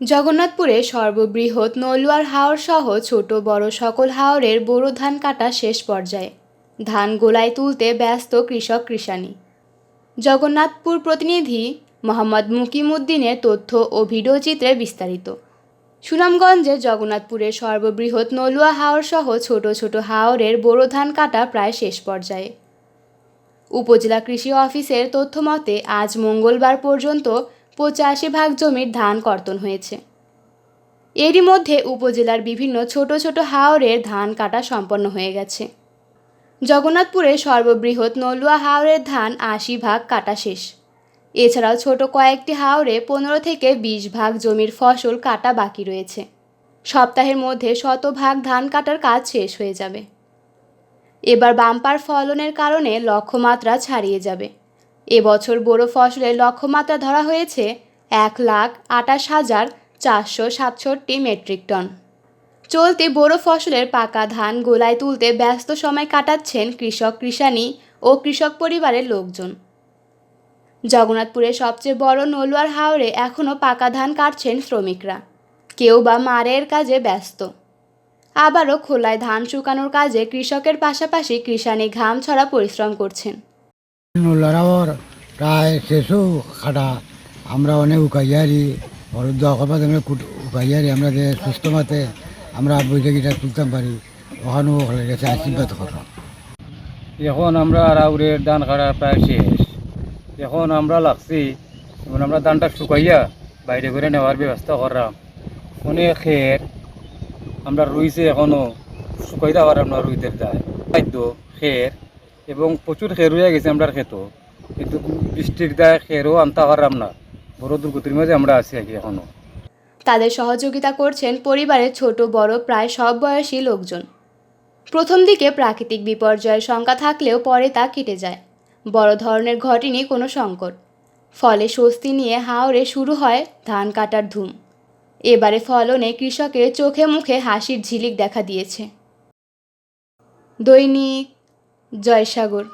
জগন্নাথপুরে সর্ববৃহৎ নলুয়ার হাওর সহ ছোট বড় সকল হাওরের বোরো ধান কাটা শেষ পর্যায়ে। ধান গোলায় তুলতে ব্যস্ত কৃষক কৃষানি। জগন্নাথপুর প্রতিনিধি মোহাম্মদ মুকিমুদ্দিনের তথ্য ও ভিডিও চিত্রে বিস্তারিত। সুনামগঞ্জে জগন্নাথপুরের সর্ববৃহৎ নলুয়া হাওর সহ ছোট ছোট হাওরের বোরো ধান কাটা প্রায় শেষ পর্যায়ে। উপজেলা কৃষি অফিসের তথ্য মতে আজ মঙ্গলবার পর্যন্ত পঁচাশি ভাগ জমির ধান কর্তন হয়েছে। এরই মধ্যে উপজেলার বিভিন্ন ছোট ছোট হাওরের ধান কাটা সম্পন্ন হয়ে গেছে। জগন্নাথপুরে সর্ববৃহৎ নলুয়া হাওরের ধান আশি ভাগ কাটা শেষ। এছাড়াও ছোট কয়েকটি হাওরে পনেরো থেকে বিশ ভাগ জমির ফসল কাটা বাকি রয়েছে। সপ্তাহের মধ্যে শতভাগ ধান কাটার কাজ শেষ হয়ে যাবে। এবার বাম্পার ফলনের কারণে লক্ষ্যমাত্রা ছাড়িয়ে যাবে। এবছর বোরো ফসলের লক্ষ্যমাত্রা ধরা হয়েছে এক লাখ আটাশ হাজার চারশো সাতষট্টি মেট্রিক টন। চলতি বোরো ফসলের পাকা ধান গোলায় তুলতে ব্যস্ত সময় কাটাচ্ছেন কৃষক কৃষানি ও কৃষক পরিবারের লোকজন। জগন্নাথপুরের সবচেয়ে বড় নলুয়ার হাওরে এখনও পাকা ধান কাটছেন শ্রমিকরা। কেউ বা মারের কাজে ব্যস্ত। আবারও খোলায় ধান শুকানোর কাজে কৃষকের পাশাপাশি কৃষানি ঘাম ছড়া পরিশ্রম করছেন। প্রায় শেষও খাটা। আমরা অনেক উকাইয়ারি বরুদ্ধ অকপাত আমরা উকাইয়ারি, আমরা যে সুস্থ মাতে আমরা বৈশাখীটা তুলতাম পারি, ওখানেও হয়ে গেছে আশীর্বাদ করলাম এখন আমরা আরাউরের ধান কাটা প্রায় শেষ। এখন আমরা লাগছি যেমন আমরা ধানটা শুকাইয়া বাইরে করে নেওয়ার ব্যবস্থা করলাম। অনেক খের আমরা রুইছে এখনও শুকাইতে পারলাম না রুইদের দায় খাদ্য, খের এবং প্রচুর খের হয়ে গেছে আমরা খেত কিন্তু বৃষ্টির দায় খেরও আনতে পারলাম না। বড় দুর্গতির মাঝে আমরা আছি আর কি এখনও তাদের সহযোগিতা করছেন পরিবারের ছোট, বড়, প্রায় সব বয়সী লোকজন। প্রথম দিকে প্রাকৃতিক বিপর্যয়ের শঙ্কা থাকলেও পরে তা কেটে যায়। বড় ধরনের ঘটেনি কোনো সংকট। ফলে স্বস্তি নিয়ে হাওড়ে শুরু হয় ধান কাটার ধুম। এবারে ফলনে কৃষকের চোখে মুখে হাসির ঝিলিক দেখা দিয়েছে। দৈনিক জয়সাগর।